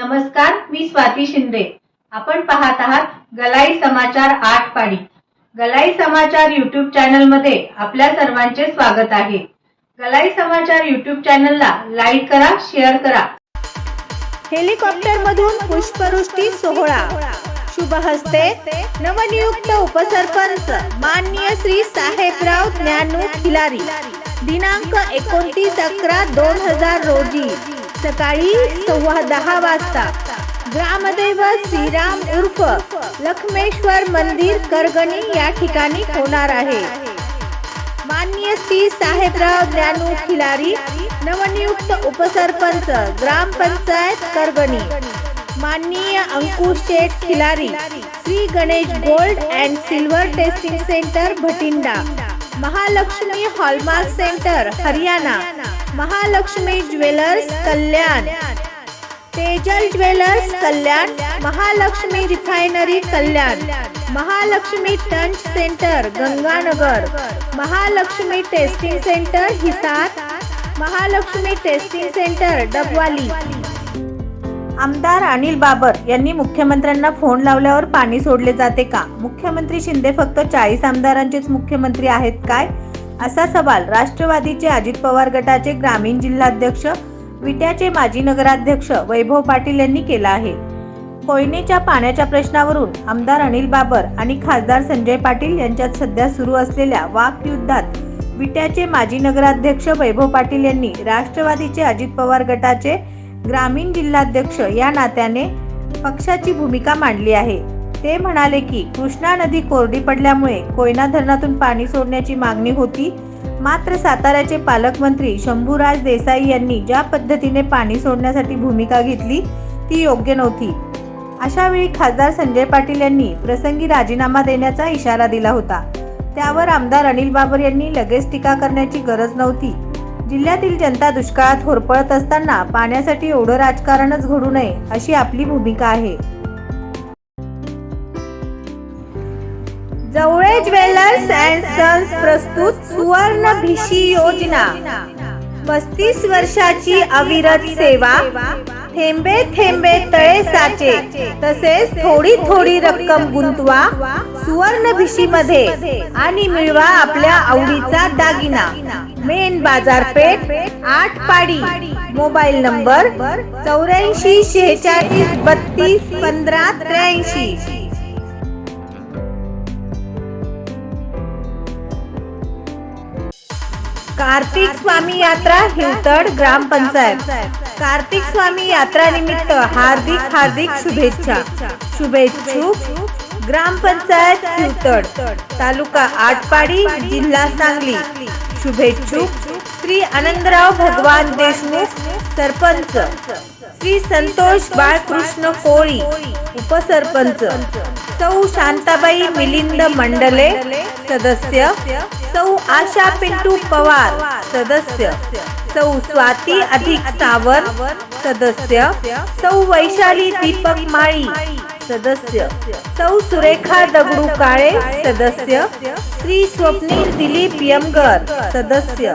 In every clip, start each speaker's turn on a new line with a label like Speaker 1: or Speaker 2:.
Speaker 1: नमस्कार मी स्वाती शिंदे. आपण पाहत आहात गलाई समाचार आठ पाडी गलाई समाचार युट्यूब चॅनलमध्ये आपल्या सर्वांचे स्वागत आहे. गलाई समाचार युट्यूब चॅनलला लाईक करा शेअर करा.
Speaker 2: हेलिकॉप्टर मधून पुष्पवृष्टी सोहळा. शुभ हस्ते नवनियुक्त उपसरपंच माननीय श्री साहेबराव ज्ञानू खिलारी. दिनांक एकोणतीस अकरा दोन हजार रोजी सकाळी सव्वा दहा वाजता ग्रामदैव श्रीराम उर्फ लक्ष्मेश्वर मंदिर करगणी या ठिकाणी होणार आहे. माननीय श्री साहेबराव ज्ञानू खिलारी नवनियुक्त उपसरपंच ग्रामपंचायत करगणी. माननीय Ankush Sheth Khilari Shri Ganesh gold and silver testing centre Bhatinda. Mahalaxmi hallmark centre Haryana. Mahalaxmi jewellers Kalyan. Tejal jewellers Kalyan. Mahalaxmi refinery Kalyan. Mahalaxmi टंच centre Ganganagar. Mahalaxmi testing centre Hisar. Mahalaxmi testing centre Dabwali. आमदार अनिल बाबर यांनी मुख्यमंत्र्यांना phone लावल्यावर पाणी सोडले जाते का? मुख्यमंत्री शिंदे फक्त चाळीस आमदारांचेच मुख्यमंत्री आहेत काय? असा सवाल राष्ट्रवादीचे अजित पवार गटाचे ग्रामीण जिल्हाध्यक्ष विट्याचे माजी नगराध्यक्ष वैभव पाटील यांनी केला आहे. कोयनेच्या पाण्याच्या प्रश्नावरून आमदार अनिल बाबर आणि खासदार संजय पाटील यांच्यात सध्या सुरू असलेल्या वाकयुद्धात विट्याचे माजी नगराध्यक्ष वैभव पाटील यांनी राष्ट्रवादीचे अजित पवार गटाचे ग्रामीण जिल्हाध्यक्ष या नात्याने पक्षाची भूमिका मांडली आहे. ते म्हणाले की कृष्णा नदी कोरडी पडल्यामुळे कोयना धरणातून पाणी सोडण्याची मागणी होती. मात्र साताऱ्याचे पालकमंत्री शंभूराज देसाई यांनी ज्या पद्धतीने पाणी सोडण्यासाठी भूमिका घेतली ती योग्य नव्हती. अशा वेळी खासदार संजय पाटील यांनी प्रसंगी राजीनामा देण्याचा इशारा दिला होता. त्यावर आमदार अनिल बाबर यांनी लगेच टीका करण्याची गरज नव्हती. जिल्ह्यातील जनता दुष्काळात होरपळत असताना पाण्यासाठी एवढं राजकारणच घडू नये अशी आपली भूमिका आहे. जवळे ज्वेलर्स अँड सन्स प्रस्तुत सुवर्ण भिशी योजना. पस्तीस वर्षाची अविरत सेवा. थेंबे थेंबे तळे साचे. तसेच थोडी थोडी रक्कम गुंतवा सुवर्ण भिशी मध्ये आणि मिळवा आपल्या आवडीचा दागिना. मेन बाजारपेठ आठ पाडी. मोबाईल नंबर चौऱ्याऐंशी शेहेचाळीस बत्तीस पंधरा त्र्याऐंशी. कार्तिक स्वामी यात्रा हिवतड ग्रामपंचायत कार्तिक स्वामी यात्रा निमित्त हार्दिक हार्दिक शुभेच्छा. शुभेच्छुक ग्रामपंचायत हिवतड तालुका आटपाडी जिल्हा सांगली. शुभेच्छुक श्री आनंदराव भगवान देशमुख सरपंच. श्री संतोष बाळकृष्ण कोळी उपसरपंच. सौ शांताबाई मिलिंद मंडले सदस्य. सौ आशा पिंटू पवार सदस्य. सौ स्वाती अधिक सावंत सदस्य. सौ वैशाली दीपक माळी सदस्य. सौ सुरेखा दगडू काळे सदस्य. श्री स्वप्नील दिलीप यमगर सदस्य.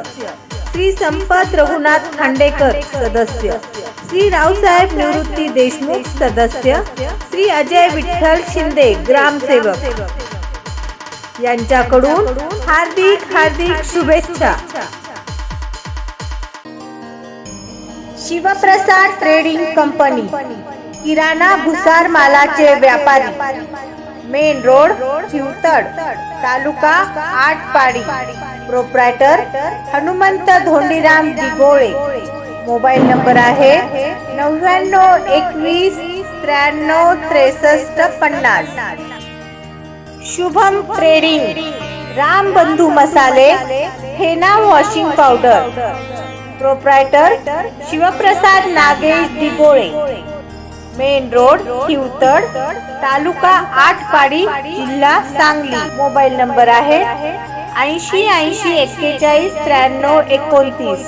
Speaker 2: श्री संपत रघुनाथ खांडेकर सदस्य. श्री रावसाहेब निवृत्ती देशमुख सदस्य श्री अजय विठ्ठल शिंदे ग्रामसेवक. यांच्याकडून हार्दिक हार्दिक शुभेच्छा. शिवप्रसाद ट्रेडिंग कंपनी किराणा भुसार मालाचे व्यापारी. मेन रोड चिवतड तालुका Atpadi proprietor Hanumant Dhondiram Digole. Mobile number आहे नव्याण्णव एकवीस त्र्याण्णव त्रेसष्ट पन्नास. शुभम ट्रेडिंग राम बंधू मसाले Hena washing powder. Proprietor Shivprasad Nagesh Digole. Main road Hivtad तालुका आटपाडी जिल्हा सांगली. मोबाईल नंबर आहे ऐंशी ऐंशी एक्केचाळीस त्र्याण्णव एकोणतीस.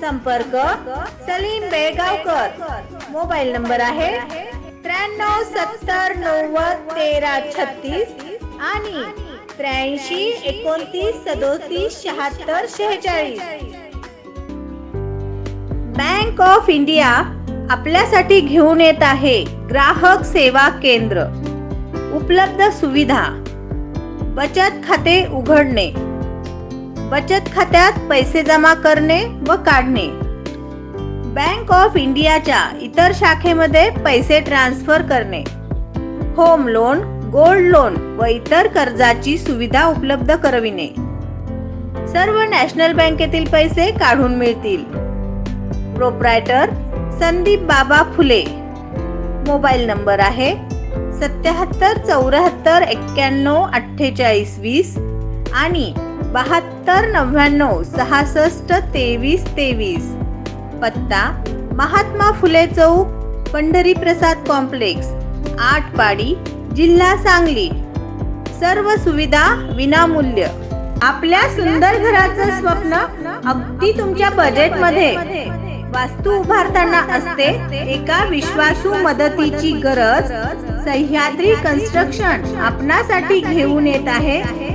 Speaker 2: संपर्क सलीम बेळगावकर मोबाईल नंबर आहे त्र्याण्णव सत्तर नव्वद तेरा छत्तीस आणि त्र्याऐंशी एकोणतीस सदोतीस शहात्तर शेहेचाळीस. बँक ऑफ इंडिया आपल्यासाठी घेऊन येत आहे ग्राहक सेवा केंद्र. उपलब्ध सुविधा. बचत खाते उघडणे. बचत खात्यात पैसे जमा करणे व काढणे. बँक ऑफ इंडियाच्या इतर शाखेमध्ये पैसे ट्रान्सफर करणे. होम लोन गोल्ड लोन व इतर कर्जाची सुविधा उपलब्ध करविणे. सर्व नॅशनल बँकेतील पैसे काढून मिळतील. प्रोप्रायटर संदीप बाबा फुले. मोबाईल नंबर आहे सत्याहत्तर चौऱ्याहत्तर एक्क्याण्णव अठ्ठेचाळीस वीस आणि बहात्तर नव्याण्णव सहासष्ट तेवीस तेवीस. पत्ता महात्मा फुले चौक पंढरी प्रसाद कॉम्प्लेक्स आठ पाडी जिल्हा सांगली. सर्व सुविधा विनामूल्य. आपल्या सुंदर घराचं स्वप्न अगदी तुमच्या बजेटमध्ये वास्तू उभारताना असते एका विश्वासू मदतीची गरज. सह्याद्री कन्स्ट्रक्शन आपणासाठी घेऊन येत आहे.